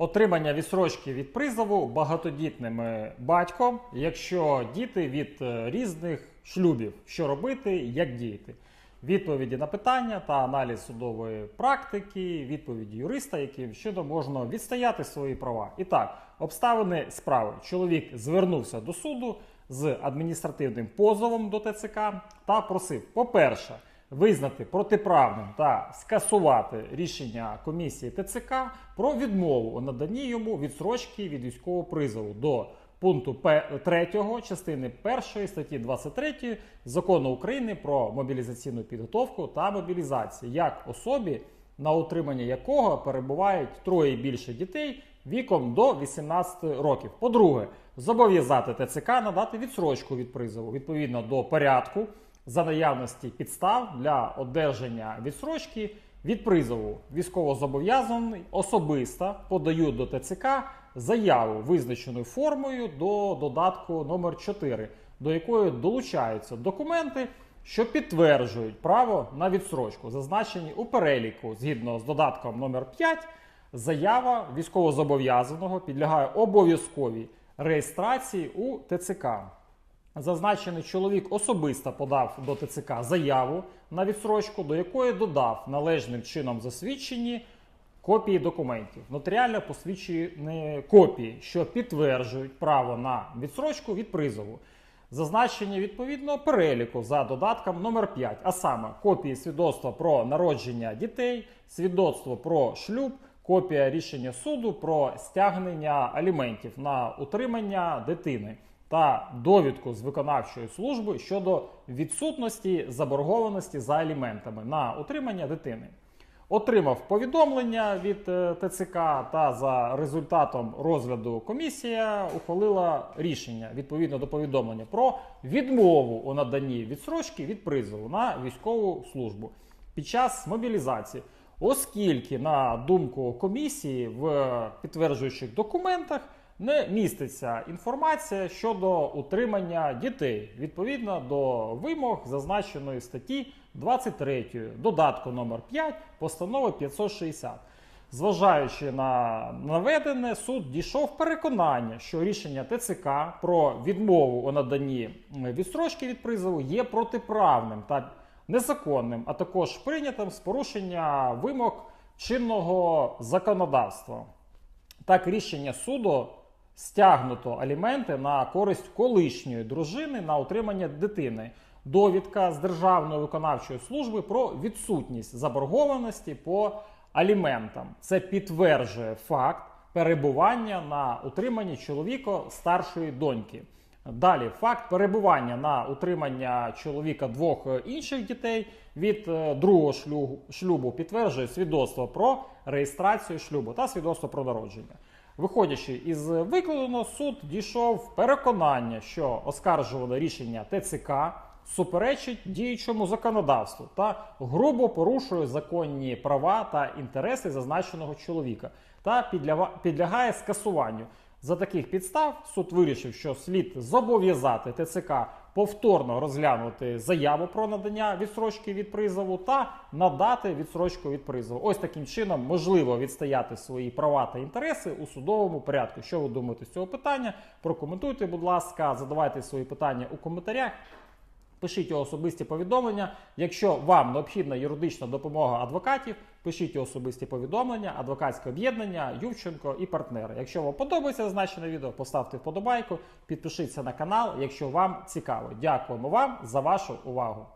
Отримання відсрочки від призову багатодітним е, батьком, якщо діти від е, різних шлюбів, що робити, як діяти. Відповіді на питання та аналіз судової практики, відповіді юриста, яким щодо можна відстояти свої права. І так, обставини справи. Чоловік звернувся до суду з адміністративним позовом до ТЦК та просив, по-перше, визнати протиправним та скасувати рішення комісії ТЦК про відмову у наданні йому відсрочки від військового призову до пункту 3 частини 1 статті 23 закону України про мобілізаційну підготовку та мобілізацію як особі, на утримання якого перебувають троє і більше дітей віком до 18 років. По-друге, зобов'язати ТЦК надати відсрочку від призову відповідно до порядку за наявності підстав для одержання відсрочки від призову. Військовозобов'язаний особисто подають до ТЦК заяву визначеною формою до додатку номер 4 до якої долучаються документи, що підтверджують право на відсрочку, зазначені у переліку згідно з додатком номер 5 Заява військовозобов'язаного підлягає обов'язковій реєстрації у ТЦК. Зазначений чоловік особисто подав до ТЦК заяву на відсрочку, до якої додав належним чином засвідчені копії документів, нотаріально посвідчені копії, що підтверджують право на відсрочку від призову. Зазначення відповідного переліку за додатком номер 5, а саме копії свідоцтва про народження дітей, свідоцтво про шлюб, копія рішення суду про стягнення аліментів на утримання дитини та довідку з виконавчої служби щодо відсутності заборгованості за аліментами на утримання дитини. Отримав повідомлення від е, ТЦК та за результатом розгляду комісія ухвалила рішення відповідно до повідомлення про відмову у наданні відсрочки від призову на військову службу під час мобілізації, оскільки, на думку комісії, в підтверджуючих документах не міститься інформація щодо утримання дітей відповідно до вимог зазначеної статті 23 додатку номер 5 постанови 560. Зважаючи на наведене, суд дійшов переконання, що рішення ТЦК про відмову у наданні відстрочки від призову є протиправним та незаконним, а також прийнятим з порушення вимог чинного законодавства. Так, рішення суду стягнуто аліменти на користь колишньої дружини на утримання дитини. Довідка з Державної виконавчої служби про відсутність заборгованості по аліментам. Це підтверджує факт перебування на утриманні чоловіка старшої доньки. Далі факт перебування на утримання чоловіка двох інших дітей від е, другого шлюбу підтверджує свідоцтво про реєстрацію шлюбу та свідоцтво про народження. Виходячи із викладеного, суд дійшов переконання, що оскаржуване рішення ТЦК суперечить діючому законодавству та грубо порушує законні права та інтереси зазначеного чоловіка та підлягає скасуванню. За таких підстав суд вирішив, що слід зобов'язати ТЦК повторно розглянути заяву про надання відсрочки від призову та надати відсрочку від призову. Ось таким чином можливо відстояти свої права та інтереси у судовому порядку. Що ви думаєте з цього питання? Прокоментуйте, будь ласка, задавайте свої питання у коментарях. Пишіть особисті повідомлення. Якщо вам необхідна юридична допомога адвокатів, пишіть особисті повідомлення, адвокатське об'єднання, Ювченко і партнери. Якщо вам подобається зазначене відео, поставте вподобайку, підпишіться на канал, якщо вам цікаво. Дякуємо вам за вашу увагу.